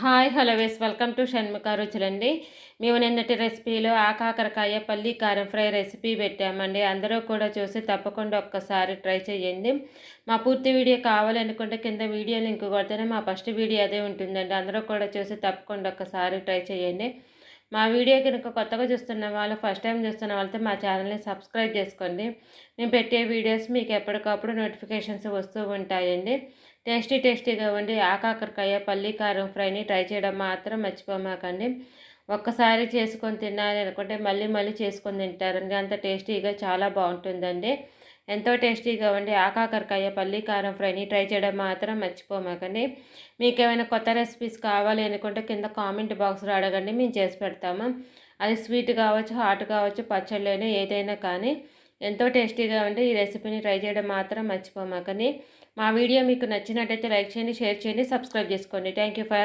Hi hello వేస్ welcome to Shanmukha రుచులండి. మేము నిన్నటి రెసిపీలో ఆకాకరకాయ పల్లి కారం ఫ్రై రెసిపీ పెట్టామండి. అందరూ కూడా చూసి తప్పకుండా ఒక్కసారి ట్రై చేయండి మా పూర్తి వీడియో కావాలనుకుంటే కింద వీడియో లింక్ కొడితేనే మా ఫస్ట్ వీడియో అదే ఉంటుందండి. అందరూ కూడా చూసి తప్పకుండా ఒక్కసారి ట్రై చేయండి మా వీడియో కనుక కొత్తగా చూస్తున్న వాళ్ళు ఫస్ట్ టైం చూస్తున్న వాళ్ళతో మా ఛానల్ని సబ్స్క్రైబ్ చేసుకోండి. నేను పెట్టే వీడియోస్ మీకు ఎప్పటికప్పుడు నోటిఫికేషన్స్ వస్తూ ఉంటాయండి. టేస్టీ టేస్టీగా ఉండి ఆకాకరకాయ పల్లి కారం ఫ్రైని ట్రై చేయడం మాత్రం మర్చిపోమాకండి. ఒక్కసారి చేసుకొని తినాలి అనుకుంటే మళ్ళీ మళ్ళీ చేసుకొని తింటారండి అంత టేస్టీగా చాలా బాగుంటుందండి. ఎంతో టేస్టీగా ఉండి ఆకాకరకాయ పల్లి కారం ఫ్రైని ట్రై చేయడం మాత్రం మర్చిపోమాకండి. మీకు ఏమైనా కొత్త రెసిపీస్ కావాలి అనుకుంటే కింద కామెంట్ బాక్స్లో అడగండి మేము చేసి పెడతాము. అది స్వీట్ కావచ్చు హాట్ కావచ్చు పచ్చళ్ళైనా ఏదైనా కానీ ఎంతో టేస్టీగా ఉండి ఈ రెసిపీని ట్రై చేయడం మాత్రం మర్చిపోమాకండి. మా వీడియో మీకు నచ్చినట్టయితే లైక్ చేయండి షేర్ చేయండి సబ్స్క్రైబ్ చేసుకోండి. Thank you for